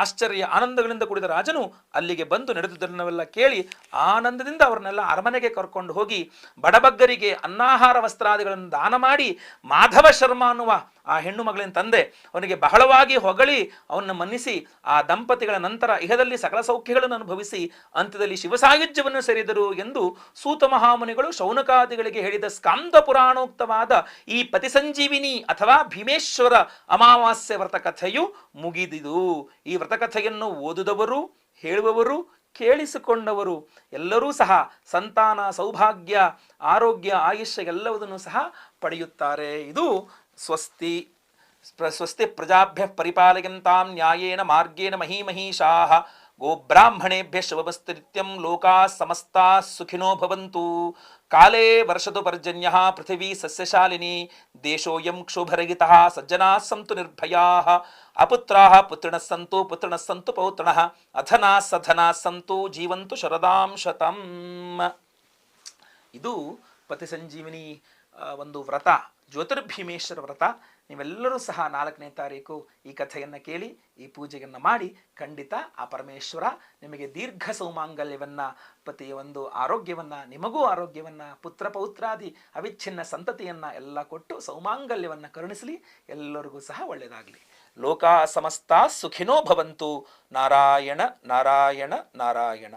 ಆಶ್ಚರ್ಯ ಆನಂದಗಳಿಂದ ಕೂಡಿದ ರಾಜನು ಅಲ್ಲಿಗೆ ಬಂದು ನಡೆದುದನ್ನೆಲ್ಲ ಕೇಳಿ ಆನಂದದಿಂದ ಅವರನ್ನೆಲ್ಲ ಅರಮನೆಗೆ ಕರ್ಕೊಂಡು ಹೋಗಿ ಬಡಬಗ್ಗರಿಗೆ ಅನ್ನಾಹಾರ ವಸ್ತ್ರಾದಿಗಳನ್ನು ದಾನ ಮಾಡಿ ಮಾಧವ ಶರ್ಮ ಅನ್ನುವ ಆ ಹೆಣ್ಣು ಮಗಳಿನ ತಂದೆ ಅವನಿಗೆ ಬಹಳವಾಗಿ ಹೊಗಳಿ ಅವನ್ನ ಮನ್ನಿಸಿ ಆ ದಂಪತಿಗಳ ನಂತರ ಇಹದಲ್ಲಿ ಸಕಲ ಸೌಖ್ಯಗಳನ್ನು ಅನುಭವಿಸಿ ಅಂತ್ಯದಲ್ಲಿ ಶಿವಸಾಯುಜ್ಯವನ್ನು ಸೇರಿದರು ಎಂದು ಸೂತ ಮಹಾಮುನಿಗಳು ಶೌನಕಾದಿಗಳಿಗೆ ಹೇಳಿದ ಸ್ಕಾಂದ ಪುರಾಣೋಕ್ತವಾದ ಈ ಪತಿಸಂಜೀವಿನಿ ಅಥವಾ ಭೀಮೇಶ್ವರ ಅಮಾವಾಸ್ಯ ವ್ರತಕಥೆಯು ಮುಗಿದಿದು. ಈ ವ್ರತಕಥೆಯನ್ನು ಓದುದವರು, ಹೇಳುವವರು, ಕೇಳಿಸಿಕೊಂಡವರು ಎಲ್ಲರೂ ಸಹ ಸಂತಾನ, ಸೌಭಾಗ್ಯ, ಆರೋಗ್ಯ, ಆಯುಷ್ಯ ಎಲ್ಲವುದನ್ನು ಸಹ ಪಡೆಯುತ್ತಾರೆ. ಇದು ಸ್ವಸ್ತಿ ಸ್ವಸ್ತಿ ಪ್ರಜಾಭ್ಯ ಪರಿಪಾಲಯಂತಾಂ ನ್ಯಾಯೇನ ಮಾರ್ಗೇಣ ಮಹೀಮಹೀಷಾ ಗೋಬ್ರಾಹ್ಮಣೇಭ್ಯ ಶುಭಮಸ್ತು ನಿತ್ಯಂ ಲೋಕಾ ಸಮಸ್ತಾ ಸುಖಿನೋ ಭವಂತು ಕಾಲೇ ವರ್ಷದು ಪರ್ಜನ್ಯ ಪೃಥಿವೀ ಸಸ್ಯಶಾಲಿನಿ ದೇಶೋಯಂ ಕ್ಷೋಭರಹಿತ ಸಜ್ಜನಾ ಸಂತು ನಿರ್ಭಯಾ ಅಪುತ್ರಾ ಪುತ್ರಿಣ ಸಂತು ಪುತ್ರಿಣ ಸಂತು ಪೌತ್ರಣ ಅಧನಾ ಸಧನಾ ಸಂತು ಜೀವಂತು ಶರದಾಂ ಶತಂ ಇದು ಪತಿ ಸಂಜೀವಿನಿ ಒಂದು ವ್ರತ. ಜ್ಯೋತಿರ್ಭೀಮೇಶ್ವರ ವ್ರತ. ನೀವೆಲ್ಲರೂ ಸಹ ನಾಲ್ಕನೇ ತಾರೀಕು ಈ ಕಥೆಯನ್ನು ಕೇಳಿ, ಈ ಪೂಜೆಯನ್ನು ಮಾಡಿ, ಖಂಡಿತ ಆ ಪರಮೇಶ್ವರ ನಿಮಗೆ ದೀರ್ಘ ಸೌಮಾಂಗಲ್ಯವನ್ನು ಪತಿಯ ಒಂದು ಆರೋಗ್ಯವನ್ನು, ನಿಮಗೂ ಆರೋಗ್ಯವನ್ನು, ಪುತ್ರ ಪೌತ್ರಾದಿ ಅವಿಚ್ಛಿನ್ನ ಸಂತತಿಯನ್ನು ಎಲ್ಲ ಕೊಟ್ಟು ಸೌಮಾಂಗಲ್ಯವನ್ನು ಕರುಣಿಸಲಿ, ಎಲ್ಲರಿಗೂ ಸಹ ಒಳ್ಳೆಯದಾಗಲಿ. ಲೋಕ ಸಮಸ್ತ ಸುಖಿನೋ ಭವಂತು. ನಾರಾಯಣ ನಾರಾಯಣ ನಾರಾಯಣ.